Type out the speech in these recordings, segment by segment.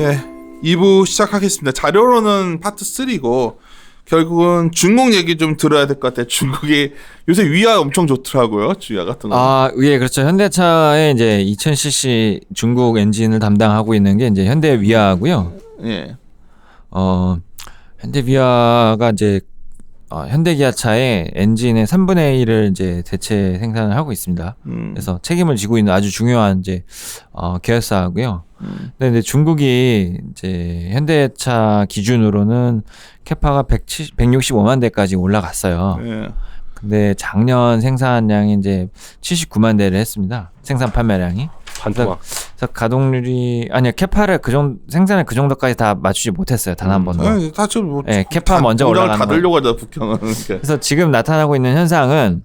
예, 2부 시작하겠습니다. 자료로는 파트 3고 결국은 중국 얘기 좀 들어야 될 것 같아요. 중국이 요새 위아 엄청 좋더라고요. 위아 같은 거. 아, 예, 그렇죠. 현대차의 이제 2000cc 중국 엔진을 담당하고 있는 게 이제 현대 위아고요. 예. 어, 현대 위아가 이제 어, 현대 기아차의 엔진의 3분의 1을 이제 대체 생산을 하고 있습니다. 음. 그래서 책임을 지고 있는 아주 중요한 이제 어, 계열사고요. 음. 근데 이제 중국이 이제 현대차 기준으로는 캐파가 170, 165만 대까지 올라갔어요. 예. 근데 작년 생산량이 이제 79만 대를 했습니다. 생산 판매량이. 반토막. 그래서 가동률이 아니요 캐파를 그 정도 생산을 그 정도까지 다 맞추지 못했어요 단 한 번도. 아, 사실 뭐 예, 캐파 다- 먼저 올라가는 닫으려고 하자 북경은. 그래서 지금 나타나고 있는 현상은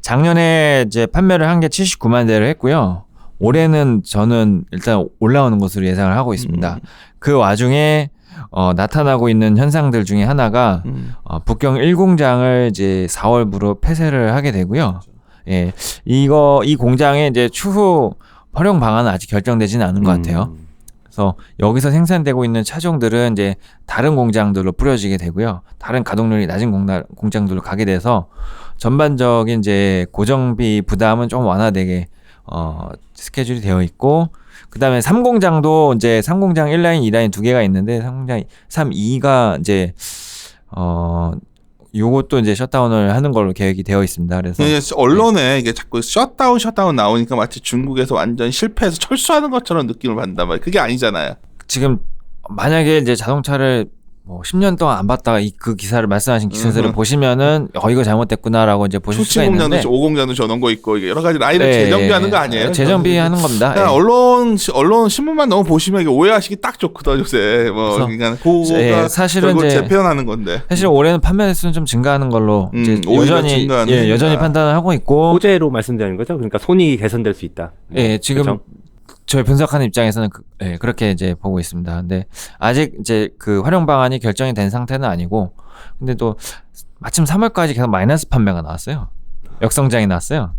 작년에 이제 판매를 한 게 79만 대를 했고요. 올해는 저는 일단 올라오는 것으로 예상을 하고 있습니다. 음. 그 와중에 어, 나타나고 있는 현상들 중에 하나가 음. 어, 북경 1공장을 이제 4월부로 폐쇄를 하게 되고요. 예, 이거 이 공장의 이제 추후 활용 방안은 아직 결정되지는 않은 것 같아요. 음. 그래서 여기서 생산되고 있는 차종들은 이제 다른 공장들로 뿌려지게 되고요. 다른 가동률이 낮은 공나, 공장들로 가게 돼서 전반적인 이제 고정비 부담은 좀 완화되게 어 스케줄이 되어 있고 그다음에 3공장도 이제 3공장 1라인, 2라인 두 개가 있는데 3공장 3, 2가 이제 어 요것도 이제 셧다운을 하는 걸로 계획이 되어 있습니다. 그래서 예, 언론에 이게 자꾸 셧다운 셧다운 나오니까 마치 중국에서 완전 실패해서 철수하는 것처럼 느낌을 받는단 말이에요. 그게 아니잖아요. 지금 만약에 이제 자동차를 뭐 10년 동안 안 봤다가 이 그 기사를 말씀하신 기사들을 음흠. 보시면은 어 이거 잘못됐구나라고 이제 보실 수가 있는데 5공장도 저런 거 있고 이게 여러 가지 라인을 네, 재정비하는 예, 거 아니에요? 예, 재정비하는 겁니다. 그냥 예. 언론 시- 언론 신문만 너무 보시면 이게 오해하시기 딱 좋거든 요새 뭐 그러니까 그거가 예, 사실은 이제 재편하는 건데 사실 올해는 판매 횟수는 좀 증가하는 걸로 음, 이제 여전히 증가하는 예, 여전히. 판단을 하고 있고 호재로 말씀드리는 거죠. 그러니까 손이 개선될 수 있다. 예, 지금 그쵸? 저희 분석하는 입장에서는 그, 예, 그렇게 이제 보고 있습니다. 근데 아직 이제 그 활용 방안이 결정이 된 상태는 아니고 근데 또 마침 3월까지 계속 마이너스 판매가 나왔어요. 역성장이 나왔어요.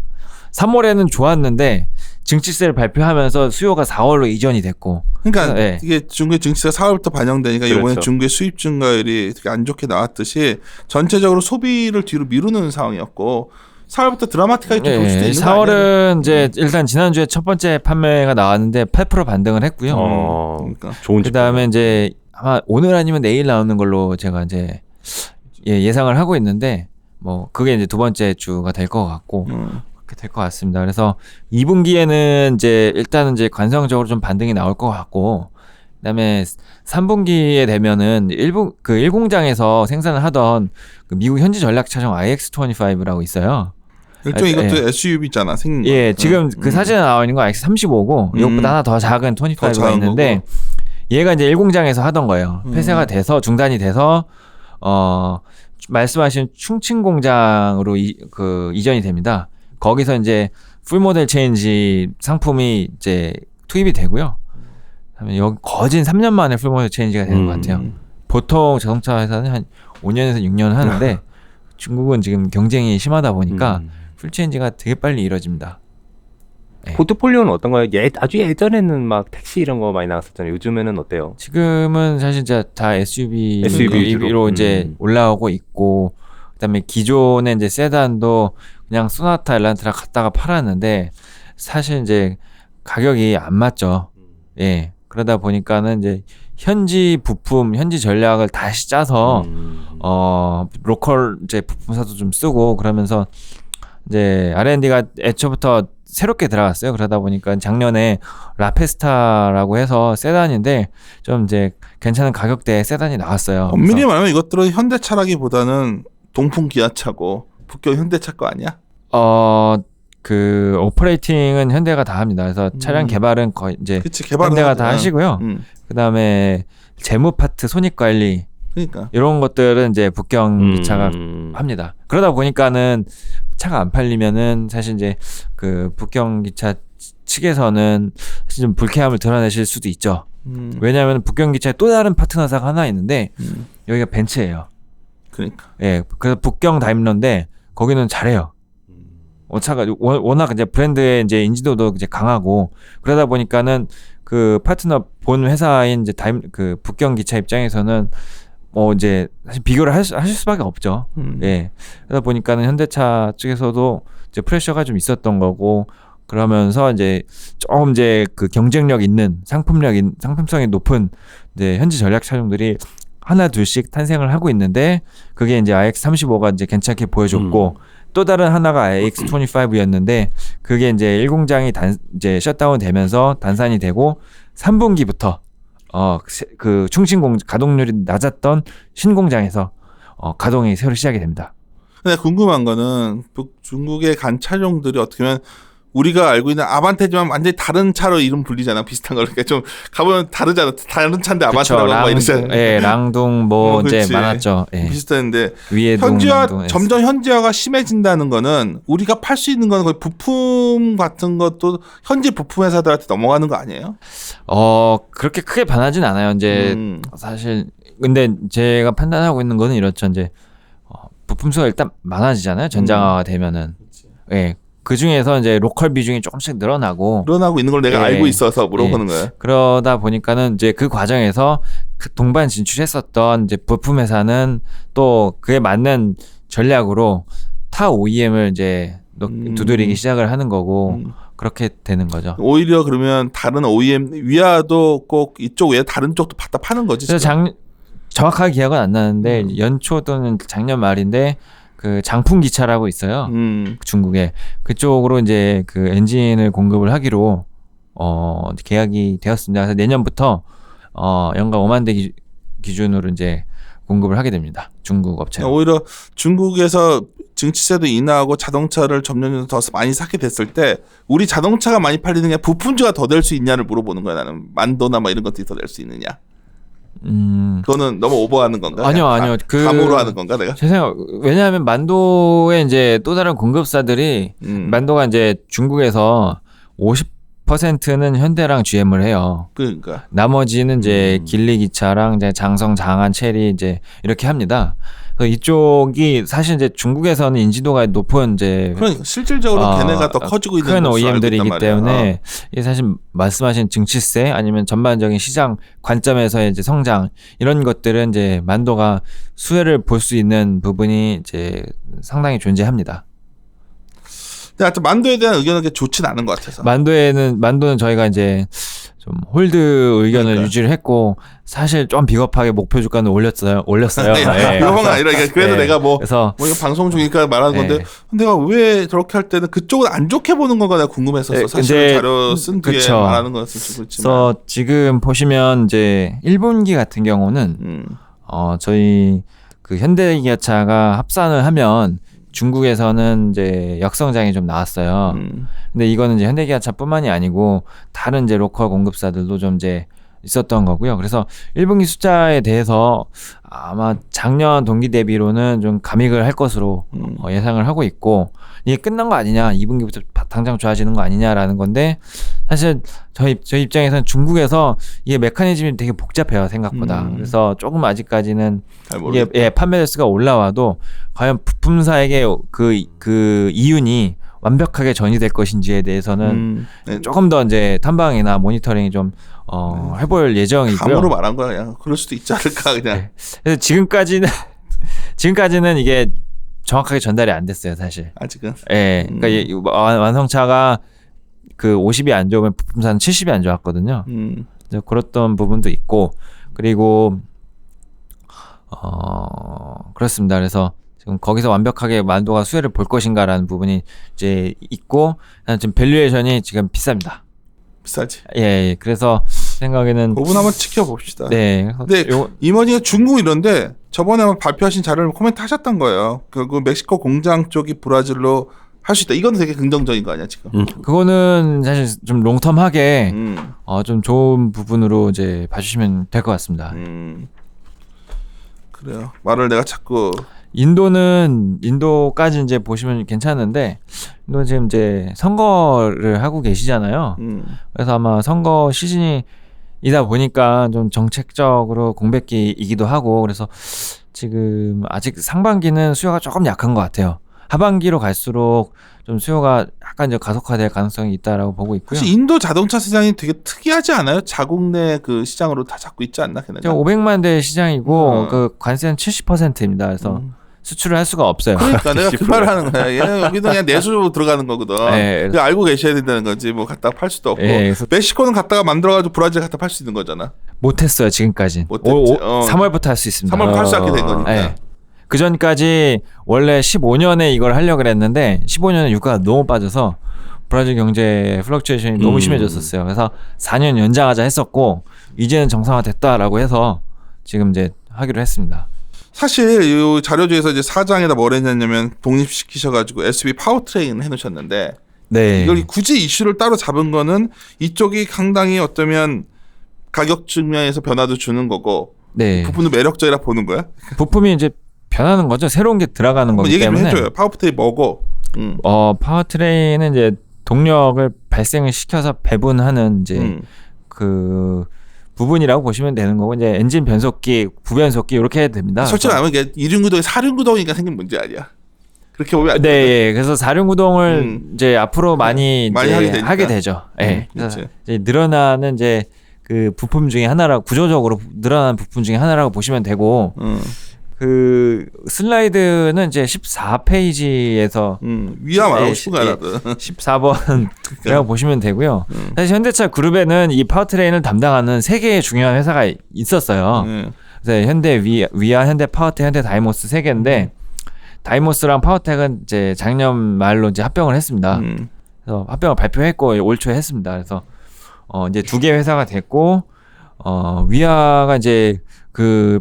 3월에는 좋았는데 증치세를 발표하면서 수요가 4월로 이전이 됐고 그러니까 예. 이게 중국의 증시가 4월부터 반영되니까 이번에 그렇죠. 중국의 수입 증가율이 되게 안 좋게 나왔듯이 전체적으로 소비를 뒤로 미루는 상황이었고 4월부터 드라마틱하게 좀볼 수도 있는 거 아니에요? 4월은 이제 일단 지난주에 첫 번째 판매가 나왔는데 8% 반등을 했고요. 어, 그러니까 좋은 그 다음에 이제 아마 오늘 아니면 내일 나오는 걸로 제가 이제 예, 예상을 하고 있는데 뭐 그게 이제 두 번째 주가 될 것 같고 음. 그렇게 될 것 같습니다. 그래서 2분기에는 이제 일단은 이제 관성적으로 좀 반등이 나올 것 같고 그다음에 3분기에 되면은 일부 그 1공장에서 생산을 하던 그 미국 현지 전략 차종 IX25라고 있어요. 일종의 아, 이것도 SUV잖아 생긴 거. 예, 지금 음. 그 사진에 나와 있는 거 IX35고 음. 이것보다 하나 더 작은 더 25가 작은 있는데 얘가 이제 1공장에서 하던 거예요. 음. 폐쇄가 돼서 중단이 돼서 어 말씀하신 충칭 공장으로 이, 그 이전이 됩니다. 거기서 이제 풀 모델 체인지 상품이 이제 투입이 되고요. 여기 거진 3년 만에 풀 모델 체인지가 되는 것 음. 같아요. 보통 자동차 회사는 한 5년에서 6년 하는데 중국은 지금 경쟁이 심하다 보니까 음. 풀 체인지가 되게 빨리 이뤄집니다. 포트폴리오는 어떤가요? 예, 아주 예전에는 막 택시 이런 거 많이 나왔었잖아요. 요즘에는 어때요? 지금은 사실 이제 다 SUV SUV. 로 이제 음. 올라오고 있고 그다음에 기존의 이제 세단도 그냥 소나타 엘란트라 갖다가 팔았는데 사실 이제 가격이 안 맞죠. 예. 그러다 보니까는 이제 현지 부품, 현지 전략을 다시 짜서 음. 어 로컬 이제 부품사도 좀 쓰고 그러면서 이제 R&D가 애초부터 새롭게 들어갔어요. 그러다 보니까 작년에 라페스타라고 해서 세단인데 좀 이제 괜찮은 가격대의 세단이 나왔어요. 엄밀히 말하면 이것들은 현대차라기보다는 동풍 기아차고 북경 현대차 거 아니야? 어 그 오퍼레이팅은 현대가 다 합니다. 그래서 차량 음. 개발은 거의 이제 그치 개발은 현대가. 다 하시고요. 음. 그다음에 재무 파트, 손익 관리 그러니까 이런 것들은 이제 북경 기차가 음. 합니다. 그러다 보니까는 차가 안 팔리면은 사실 이제 그 북경 기차 측에서는 사실 좀 불쾌함을 드러내실 수도 있죠. 음. 왜냐하면 북경 기차에 또 다른 파트너사가 하나 있는데 음. 여기가 벤츠예요. 그러니까 예, 그래서 북경 다임러인데 거기는 잘해요. 어, 차가 워- 워낙 이제 브랜드의 이제 인지도도 이제 강하고 그러다 보니까는 그 파트너 본 회사인 이제 다임 그 북경 기차 입장에서는 뭐 이제 사실 비교를 할 수- 하실 수밖에 없죠. 음. 예. 그러다 보니까는 현대차 측에서도 이제 프레셔가 좀 있었던 거고 그러면서 이제 조금 이제 그 경쟁력 있는 상품력 인 상품성이 높은 이제 현지 전략 차종들이 하나 둘씩 탄생을 하고 있는데 그게 이제 iX35가 이제 괜찮게 보여줬고 또 다른 하나가 iX25였는데 그게 이제 1공장이 단 이제 셧다운 되면서 단산이 되고 3분기부터 어 그 충신 공 가동률이 낮았던 신공장에서 어 가동이 새로 시작이 됩니다. 근데 궁금한 거는 간 차종들이 어떻게 보면 우리가 알고 있는 아반떼지만 완전히 다른 차로 이름 불리잖아 비슷한 거 그러니까 좀 가보면 다르잖아 다른 차인데 아반떼라고 막 이러잖아 예, 랑둥 뭐 어, 이제. 많았죠. 예. 비슷했는데 현지화 랑둥, 예. 점점 현지화가 심해진다는 거는 우리가 팔 수 있는 거는 거의 부품 같은 것도 현지 부품 회사들한테 넘어가는 거 아니에요? 어 그렇게 크게 변하진 않아요. 이제 음. 사실 근데 제가 판단하고 있는 거는 이렇죠. 이제 어, 부품 수가 일단 많아지잖아요. 전장화가 되면은 예. 그 중에서 이제 로컬 비중이 조금씩 늘어나고 늘어나고 있는 걸 내가 예. 알고 있어서 물어보는 거예요. 그러다 보니까는 이제 그 과정에서 그 동반 진출했었던 이제 부품 회사는 또 그에 맞는 전략으로 타 OEM을 이제 놓- 음. 두드리기 시작을 하는 거고 음. 그렇게 되는 거죠. 오히려 그러면 다른 OEM 위아도 꼭 이쪽 외에 다른 쪽도 갖다 파는 거지. 그래서. 작 정확하게 기억은 안 나는데 음. 연초 또는 작년 말인데 그 장풍 기차라고 있어요. 음. 중국에 그쪽으로 이제 그 엔진을 공급을 하기로 어 계약이 되었습니다. 그래서 내년부터 어 연간 5만 대 기, 기준으로 이제 공급을 하게 됩니다. 중국 업체. 오히려 중국에서 증치세도 인하하고 자동차를 점점 더 많이 사게 됐을 때 우리 자동차가 많이 팔리는 게 부품주가 더 될 수 있냐를 물어보는 거야 나는 만도나 뭐 이런 것들이 더 될 수 있느냐 음. 그거는 너무 오버하는 건가? 아니요, 그냥 아니요. 가- 그- 감으로 하는 건가 내가? 제 생각 왜냐하면 만도의 이제 또 다른 공급사들이 음. 만도가 이제 중국에서 50%는 현대랑 GM을 해요. 그러니까 나머지는 이제 음. 길리 기차랑 이제 장성, 장안, 체리 이제 이렇게 합니다. 그래서 이쪽이 사실 이제 중국에서는 인지도가 높은 이제 그러니까 실질적으로 어, 걔네가 더 커지고 있는 큰 OEM들이기 말이야. 어. 때문에 이게 사실 말씀하신 증치세 아니면 전반적인 시장 관점에서의 이제 성장 이런 것들은 이제 만도가 수혜를 볼 수 있는 부분이 이제 상당히 존재합니다. 근데 하여튼 만도에 대한 의견은 좋진 않은 것 같아서. 만도에는 만도는 저희가 이제 좀 홀드 의견을 그러니까. 유지를 했고 사실 좀 비겁하게 목표 주가는 올렸어요. 올렸어요. 예. 이건 아니라 그러니까 그래서 예. 내가 뭐, 그래서 뭐 이거 방송 중이니까 말하는 건데 예. 내가 왜 저렇게 할 때는 그쪽은 안 좋게 보는 건가 내가 궁금했었어. 예, 사실 근데- 자료 쓴 뒤에 그쵸. 말하는 것은 좀 그렇지만. 그래서 지금 보시면 이제 1분기 같은 경우는 음. 어 저희 그 현대기아차가 합산을 하면 중국에서는 이제 역성장이 좀 나왔어요. 음. 근데 이거는 이제 현대기아차뿐만이 아니고 다른 이제 로컬 공급사들도 좀 이제 있었던 거고요. 그래서 1분기 숫자에 대해서 아마 작년 동기 대비로는 좀 감익을 할 것으로 음. 어, 예상을 하고 있고 이게 끝난 거 아니냐 2분기부터 당장 좋아지는 거 아니냐라는 건데 사실 저희 저희 입장에서는 중국에서 이게 메커니즘이 되게 복잡해요 생각보다 음. 그래서 조금 아직까지는 잘 이게. 예, 판매 대수가 올라와도 과연 부품사에게 그그 이윤이 완벽하게 전이될 것인지에 대해서는 음. 네. 조금 더 이제 탐방이나 모니터링이 좀 어, 해볼 예정이고요. 감으로 말한 거야. 그냥 그럴 수도 있지 않을까 그냥. 네. 그래서 지금까지는 지금까지는 이게 정확하게 전달이 안 됐어요, 사실. 아직은. 예. 그러니까 음. 이 완- 완성차가 그 50이 안 좋으면 부품사는 70이 안 좋았거든요. 음. 그래서 그랬던 부분도 있고 그리고 어 그렇습니다. 그래서 지금 거기서 완벽하게 만도가 수혜를 볼 것인가라는 부분이 이제 있고 지금 밸류에이션이 지금 비쌉니다. 비싸지. 예, 예. 그래서 생각에는 그 부분 한번 지켜봅시다. 네. 근데 요, 이머니가 중국 이런데 저번에 발표하신 자료를 코멘트 하셨던 거예요. 결국 멕시코 공장 쪽이 브라질로 할 수 있다. 이건 되게 긍정적인 거 아니야 지금? 음. 그거는 사실 좀 롱텀하게 음. 어, 좀 좋은 부분으로 이제 봐주시면 될 것 같습니다. 음. 그래요. 말을 내가 자꾸 인도는 인도까지 이제 보시면 괜찮은데 인도 지금 이제 선거를 하고 계시잖아요. 음. 그래서 아마 선거 시즌이다 보니까 좀 정책적으로 공백기이기도 하고 그래서 지금 아직 상반기는 수요가 조금 약한 것 같아요. 하반기로 갈수록 좀 수요가 약간 이제 가속화될 가능성이 있다라고 보고 있고요. 사실 인도 자동차 시장이 되게 특이하지 않아요? 자국 내 그 시장으로 다 잡고 있지 않나 걔네가? 500만 대 시장이고 어. 그 관세는 70%입니다. 그래서 음. 수출을 할 수가 없어요. 그러니까 내가 그 말을 하는 거야. 얘는 여기는 그냥 내수로 들어가는 거거든. 네. 알고 계셔야 된다는 거지. 뭐 갖다가 팔 수도 없고. 예, 그래서 멕시코는 갖다가 만들어가지고 브라질 갖다 팔 수 있는 거잖아. 못했어요 지금까지. 못했지. 어. 3월부터 할 수 있습니다. 3월 팔수 있게 된 거니까. 예. 그 전까지 원래 15년에 이걸 하려고 그랬는데 15년에 유가가 너무 빠져서 브라질 경제 플럭츄에이션이 너무 음. 심해졌었어요. 그래서 4년 연장하자 했었고 이제는 정상화됐다라고 해서 지금 이제 하기로 했습니다. 사실 이 자료주에서 이제 사장에다 뭘 했냐면 독립시키셔가지고 SB 파워트레인 해놓으셨는데 네. 이걸 굳이 이슈를 따로 잡은 거는 이쪽이 상당히 어쩌면 가격 측면에서 변화도 주는 거고 네. 부품도 매력적이라 보는 거야. 부품이 이제 변하는 거죠. 새로운 게 들어가는 거기 얘기 좀 때문에. 해줘요. 파워트레인 뭐고? 음. 어 파워트레인은 이제 동력을 발생을 시켜서 배분하는 이제 음. 그 부분이라고 보시면 되는 거고 이제 엔진 변속기, 부변속기 이렇게 됩니다. 솔직히 말하면 이게 이륜 구동이 사륜 구동이니까 생긴 문제 아니야. 그렇게 보면 안 네, 돼. 예. 그래서 사륜 구동을 음. 이제 앞으로 많이, 많이 이제 하게. 하게 되죠. 예. 음, 그래서. 이제 늘어나는 이제 그 부품 중에 하나라 구조적으로 늘어나는 부품 중에 하나라고 보시면 되고 음. 그 슬라이드는 이제 14페이지에서 음. 거 예. 알아도. 14번이라고 보시면 되고요. 음. 사실 현대차 그룹에는 이 파워트레인을 담당하는 세 개의 중요한 회사가 있었어요. 음. 그래서 현대 위, 위아, 현대 파워텍, 현대 다이모스 세 개인데 다이모스랑 파워텍은 이제 작년 말로 이제 합병을 했습니다. 음. 그래서 합병을 발표했고 올 초에 했습니다. 그래서 어 이제 두 개 회사가 됐고 어 위아가 이제 그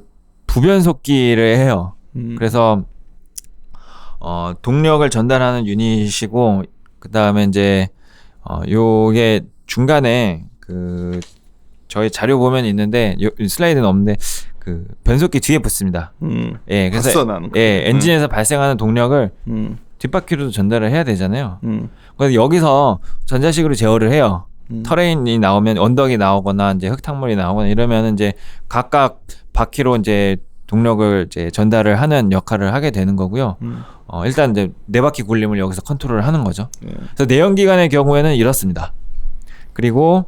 부변속기를 해요. 음. 그래서 어 동력을 전달하는 유닛이고 그 다음에 이제 어 요게 중간에 그 저희 자료 보면 있는데 요 슬라이드는 없는데 그 변속기 뒤에 붙습니다. 음. 예, 그래서 봤어 나는. 예, 엔진에서 발생하는 동력을 음. 뒷바퀴로도 전달을 해야 되잖아요. 음. 그래서 여기서 전자식으로 제어를 해요. 음. 터레인이 나오면 언덕이 나오거나 이제 흙탕물이 나오거나 이러면 이제 각각 바퀴로 이제 동력을 이제 전달을 하는 역할을 하게 되는 거고요. 음. 어, 일단 이제 네 바퀴 굴림을 여기서 컨트롤을 하는 거죠. 예. 그래서 내연기관의 경우에는 이렇습니다. 그리고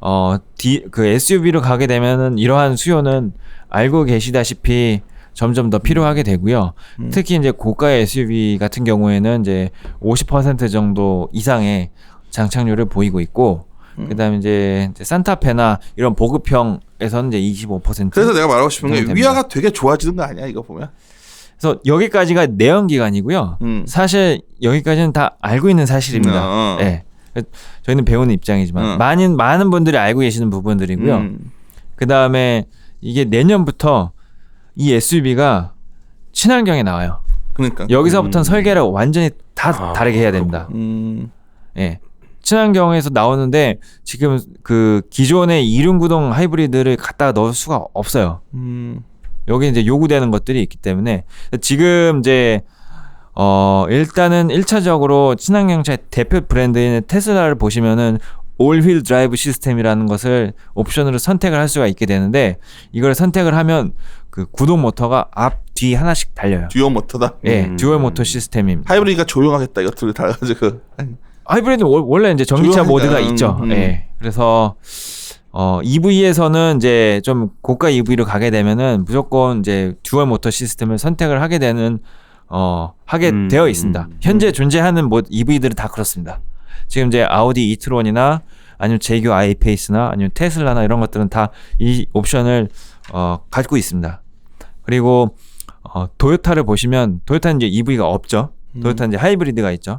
어, D, 그 SUV로 가게 되면은 이러한 수요는 알고 계시다시피 점점 더 필요하게 되고요. 음. 특히 이제 고가의 SUV 같은 경우에는 이제 50% 정도 이상의 장착률을 보이고 있고, 음. 그다음에 이제 이제 산타페나 이런 보급형에서는 이제 25%. 그래서 내가 말하고 싶은 게 됩니다. 위아가 되게 좋아지는 거 아니야 이거 보면. 그래서 여기까지가 내연 기관이고요. 음. 사실 여기까지는 다 알고 있는 사실입니다. 어. 예. 저희는 배우는 입장이지만 어. 많은 많은 분들이 알고 계시는 부분들이고요. 음. 그 다음에 이게 내년부터 이 SUV가 친환경에 나와요. 그러니까. 여기서부터는 음. 설계를 완전히 다 아, 다르게 해야 됩니다. 음. 예. 친환경에서 나오는데 지금 그 기존의 이륜구동 하이브리드를 갖다 넣을 수가 없어요. 음. 여기 이제 요구되는 것들이 있기 때문에 지금 이제 어 일단은 1차적으로 친환경차 대표 브랜드인 테슬라를 보시면은 올휠 드라이브 시스템이라는 것을 옵션으로 선택을 할 수가 있게 되는데 이걸 선택을 하면 그 구동 모터가 앞, 뒤 하나씩 달려요. 듀오 모터다. 예, 음. 듀얼 모터 시스템입니다. 하이브리드가 조용하겠다 이거 둘이 달아가지고. 하이브리드 원- 원래 이제 전기차 조용하니까, 모드가 음, 있죠. 음. 예. 그래서 어 EV에서는 이제 좀 고가 EV로 가게 되면은 무조건 이제 듀얼 모터 시스템을 선택을 하게 되는 어 하게 음, 되어 있습니다. 음, 현재 존재하는 뭐 EV들은 다 그렇습니다. 지금 이제 아우디 이트론이나 아니면 제규 아이페이스나 아니면 테슬라나 이런 것들은 다 이 옵션을 어 갖고 있습니다. 그리고 어 도요타를 보시면 도요타는 이제 EV가 없죠. 도요타는 이제 하이브리드가 있죠.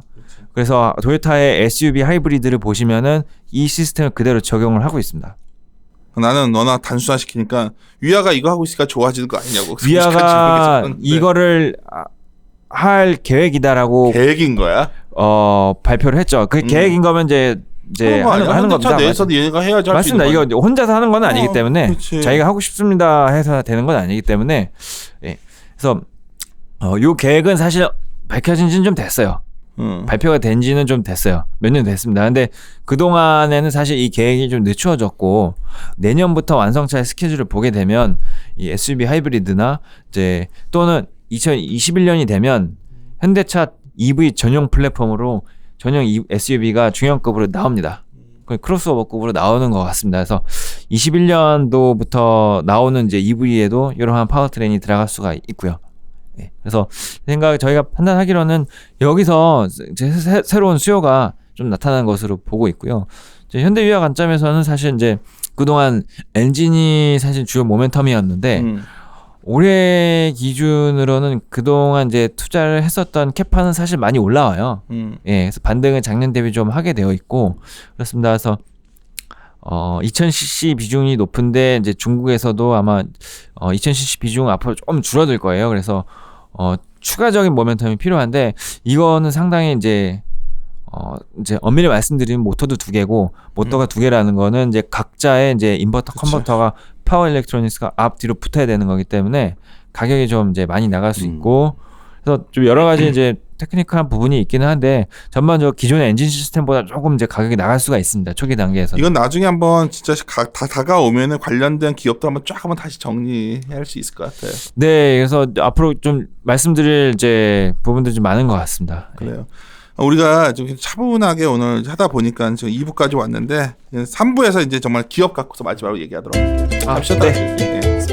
그래서 도요타의 SUV 하이브리드를 보시면은 이 시스템을 그대로 적용을 하고 있습니다. 나는 너나 단순화 시키니까 위아가 이거 하고 있으니까 좋아지는 거 아니냐고. 위아가 이거를 아, 할 계획이다라고 계획인 거야. 어 발표를 했죠. 그 음. 계획인 거면 이제 이제 하는 거 하는, 겁니다. 내에서도 얘네가 해야지 맞습니다. 이거 혼자서 하는 건 아니기 어, 때문에 그치. 자기가 하고 싶습니다 해서 되는 건 아니기 때문에 예. 그래서 어, 요 계획은 사실 밝혀진 지는 좀 됐어요. 응. 발표가 된 지는 좀 됐어요. 몇 년 됐습니다. 근데 그동안에는 사실 이 계획이 좀 늦추어졌고 내년부터 완성차의 스케줄을 보게 되면 이 SUV 하이브리드나 이제 또는 2021년이 되면 현대차 EV 전용 플랫폼으로 전용 SUV가 중형급으로 나옵니다. 크로스오버급으로 나오는 것 같습니다. 그래서 21년도부터 나오는 이제 EV에도 이러한 파워트레인이 들어갈 수가 있고요. 예, 그래서 생각 저희가 판단하기로는 여기서 이제 새, 새로운 수요가 좀 나타난 것으로 보고 있고요. 이제 현대위아 관점에서는 사실 이제 그동안 엔진이 사실 주요 모멘텀이었는데 음. 올해 기준으로는 그동안 이제 투자를 했었던 캐파는 사실 많이 올라와요. 음. 예, 그래서 반등은 작년 대비 좀 하게 되어 있고 그렇습니다. 그래서 어 2000cc 비중이 높은데 이제 중국에서도 아마 어 2000cc 비중 앞으로 좀 줄어들 거예요. 그래서 어 추가적인 모멘텀이 필요한데 이거는 상당히 이제 어 이제 엄밀히 말씀드리면 모터도 두 개고 모터가 두 개라는 거는 이제 각자의 이제 인버터 그쵸. 컨버터가 파워 일렉트로닉스가 앞 뒤로 붙어야 되는 거기 때문에 가격이 좀 이제 많이 나갈 수 음. 있고 그래서 좀 여러 가지 이제 테크니컬한 부분이 있기는 한데 전반적으로 기존의 엔진 시스템보다 조금 이제 가격이 나갈 수가 있습니다 초기 단계에서 이건 나중에 한번 진짜 가, 다 다가오면은 관련된 기업도 한번 쫙 한번 다시 정리할 수 있을 것 같아요. 네 그래서 앞으로 좀 말씀드릴 이제 부분들이 좀 많은 것 같습니다 그래요. 우리가 좀 차분하게 오늘 하다 보니까 지금 2부까지 왔는데 3부에서 이제 정말 기업 갖고서 마지막으로 얘기하도록 할게요. 아. 네. 예.